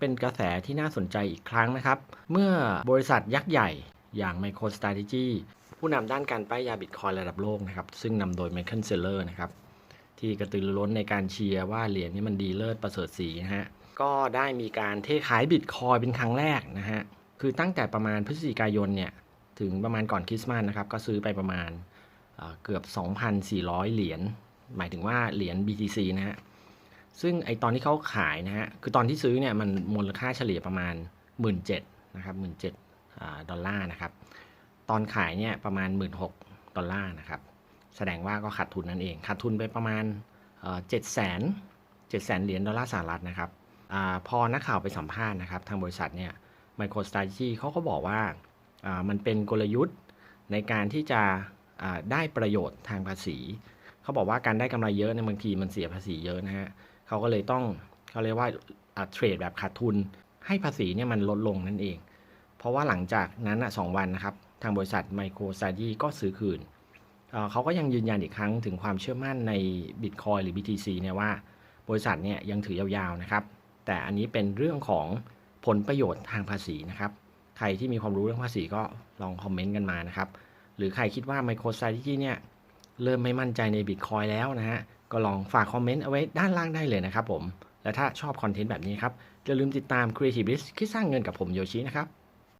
เป็นกระแสที่น่าสนใจอีกครั้งนะครับ เมื่อบริษัทยักษ์ใหญ่อย่าง MicroStrategy ผู้นำด้านการป้ายยาบิตคอยระดับโลกนะครับ ซึ่งนำโดย Michael Saylor นะครับ ที่กระตือรือร้นในการเชียร์ว่าเหรียญนี้มันดีเลิศประเสริฐสีนะฮะ ก็ได้มีการเทขายบิตคอยเป็นครั้งแรกนะฮะ คือตั้งแต่ประมาณพฤศจิกายนเนี่ย ถึงประมาณก่อนคริสต์มาสนะครับ ก็ซื้อไปประมาณเอ่อเกือบ 2,400 เหรียญหมายถึงว่าเหรียญ BTC นะฮะ ซึ่งไอตอนที่เขาขายนะฮะ คือตอนที่ซื้อเนี่ยมันมูลค่าเฉลี่ยประมาณ 1 7ื่นนะครับหมื่นเจ็ดดอลลาร์นะครับ ตอนขายเนี่ยประมาณ 1 6ื่นดอลลาร์นะครับ แสดงว่าก็ขาดทุนนั่นเอง ขาดทุนไปประมาณเจ็ดแสนเจ็ดแสนเหรียญดอลลาร์สหรัฐนะครับอพอนักข่าวไปสัมภาษณ์นะครับ ทางบริษัทเนี่ย MicroStrategy เขาก็บอกว่ามันเป็นกลยุทธ์ในการที่จะได้ประโยชน์ทางภาษี เขาบอกว่าการได้กำไรเยอะในบางทีมันเสียภาษีเยอะนะฮะเขาก็เลยต้องเขาเรียกว่าเทรดแบบขาดทุน ให้ภาษีเนี่ยมันลดลงนั่นเอง เพราะว่าหลังจากนั้นอะสองวันนะครับ ทางบริษัท MicroStrategy ก็ซื้อคืนเเขาก็ยังยืนยันอีกครั้งถึงความเชื่อมั่นใน Bitcoin หรือ BTC เนี่ยว่า บริษัทเนี่ยยังถือยาวๆนะครับ แต่อันนี้เป็นเรื่องของผลประโยชน์ทางภาษีนะครับ ใครที่มีความรู้เรื่องภาษีก็ลองคอมเมนต์กันมานะครับ หรือใครคิดว่า MicroStrategy เนี่ย เริ่มไม่มั่นใจใน Bitcoin แล้วนะฮะ ก็ลองฝากคอมเมนต์เอาไว้ด้านล่างได้เลยนะครับผม และถ้าชอบคอนเทนต์แบบนี้ครับ อย่าลืมติดตาม Creative List คิดสร้างเงินกับผมโยชินะครับ